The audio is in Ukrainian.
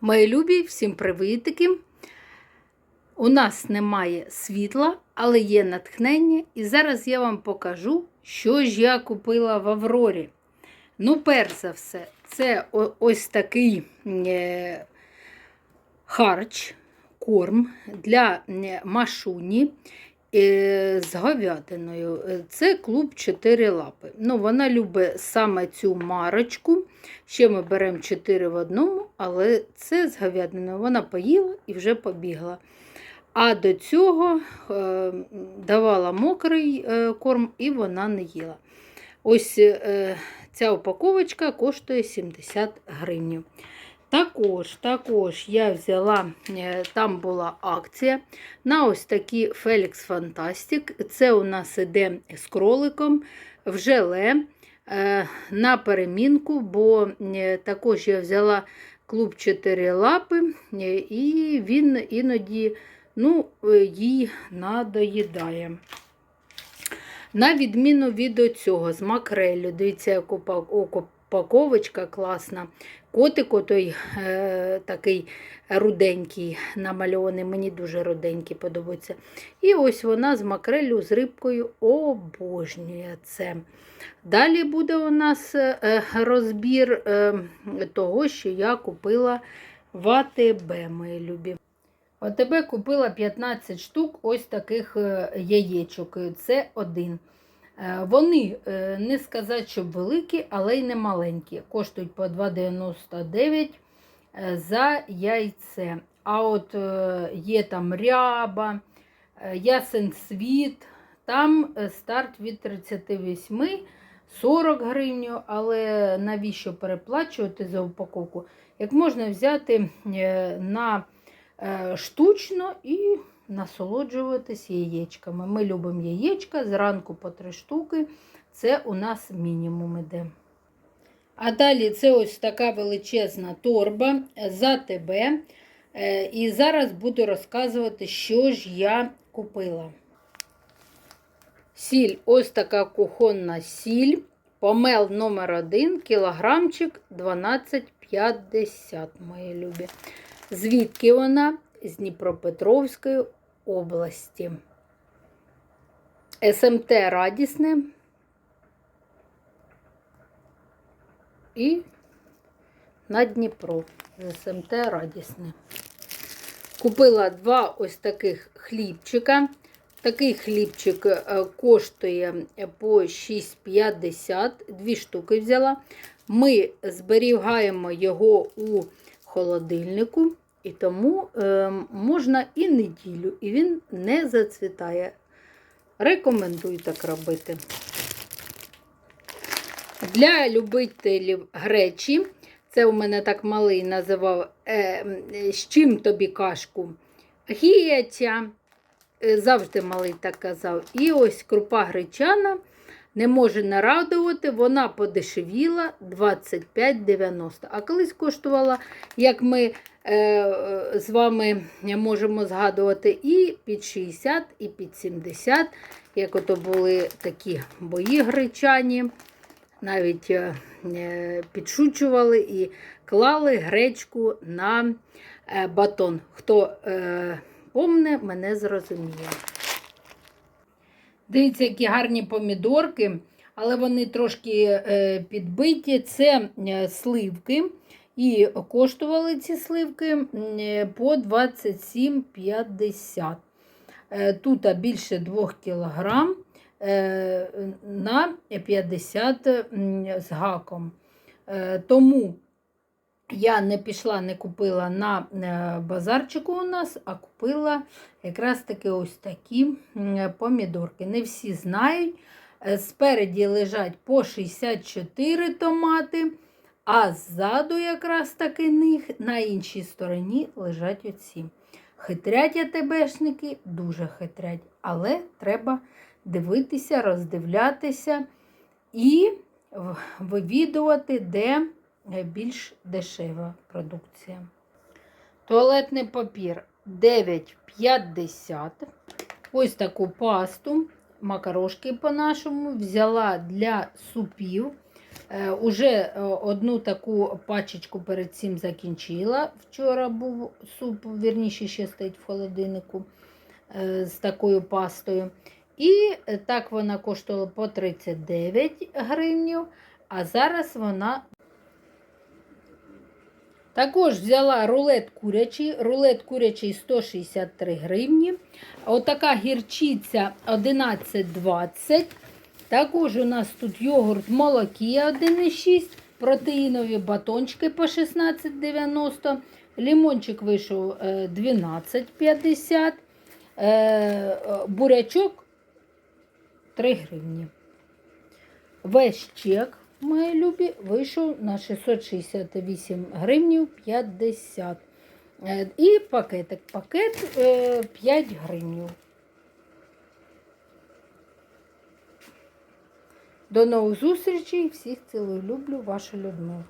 Мої любі, всім привітики. У нас немає світла, але є натхнення. І зараз я вам покажу, що ж я купила в Аврорі. Ну, перш за все, це ось такий е, харч, корм для е, машуні з говядиною. Е, Це клуб 4 лапи. Ну, вона любить саме цю марочку. Ще ми беремо 4 в одному, але це з говядиною. Вона поїла і вже побігла. А до цього е, давала мокрий е, корм і вона не їла. Ось е, ця упаковочка коштує 70 гривень. Також, також я взяла, е, там була акція на ось такі Felix Fantastic. Це у нас іде з кроликом в желе е, на перемінку, бо е, також я взяла клуб 4 лапи, і він іноді ну, їй надоїдає. На відміну від цього з макрелю, дивіться, як упаковочка класна. Котик отой е, такий руденький намальований, мені дуже руденький подобається. І ось вона з макрелю з рибкою обожнює це. Далі буде у нас е, розбір е, того, що я купила в АТБ, мої любі. АТБ купила 15 штук ось таких е, яєчок. Це один. Е, Вони е, не сказати, що великі, але й не маленькі. Коштують по 2,99 е, за яйце. А от є там ряба, ясен світ, там старт від 38 40 гривень, але навіщо переплачувати за упаковку? Як можна взяти на штучно і насолоджуватись яєчками. Ми любимо яєчка зранку по три штуки. Це у нас мінімум іде. А далі це ось така величезна торба за тебе. Е, І зараз буду розказувати, що ж я купила. Сіль, ось така кухонна сіль. Помел номер 1 кілограмчик 12,50, мої любі. Звідки вона? З Дніпропетровської області. СМТ Радісне. І на Дніпро. СМТ Радісне. Купила два ось таких хлібчика. Такий хлібчик е, коштує по 6,50. Дві штуки взяла. Ми зберігаємо його у холодильнику, і тому е, можна і неділю, і він не зацвітає. Рекомендую так робити. Для любителів гречі, це у мене так малий називав, е, з чим тобі кашку? Гіяча. Е, Завжди малий так казав. І ось крупа гречана не може нарадувати, вона подешевіла 25,90. А колись коштувала, як ми е, з вами можемо згадувати, і під 60, і під 70, як ото були такі бої гречані. Навіть е, е, підшучували і клали гречку на е, батон. Хто е, помне, мене зрозуміє. Дивіться, які гарні помідорки, але вони трошки е, підбиті. Це е, сливки. І коштували ці сливки е, по 27,50. Е, Тут більше 2 кг на 50 з гаком. Тому я не пішла, не купила на е, базарчику у нас, а купила якраз таки ось такі помідорки. Не всі знають. Е, Спереді лежать по 64 томати, а ззаду якраз таки них на іншій стороні лежать оці. Хитрять АТБшники, дуже хитрять, але треба дивитися, роздивлятися і вивідувати, де більш дешева продукція. Туалетний папір 9,50. Ось таку пасту, макарошки по-нашому, взяла для супів. Е, Уже е, одну таку пачечку перед цим закінчила. Вчора був суп, вірніше ще стоїть в холодильнику е, з такою пастою. І е, так вона коштувала по 39 гривнів, а зараз вона. Також взяла рулет курячий, рулет курячий 163 гривні. Отака гірчиця 11,20. Також у нас тут йогурт молокія 1,6, протеїнові батончики по 16,90. Лімончик вийшов е, 12,50. Е, е, Бурячок 3 гривні. Весь чек, мої любі, вийшов на 668 гривнів 50. Е, І пакетик. Пакет е, 5 гривнів. До нових зустрічей. Всіх цілую люблю, ваша Людмила.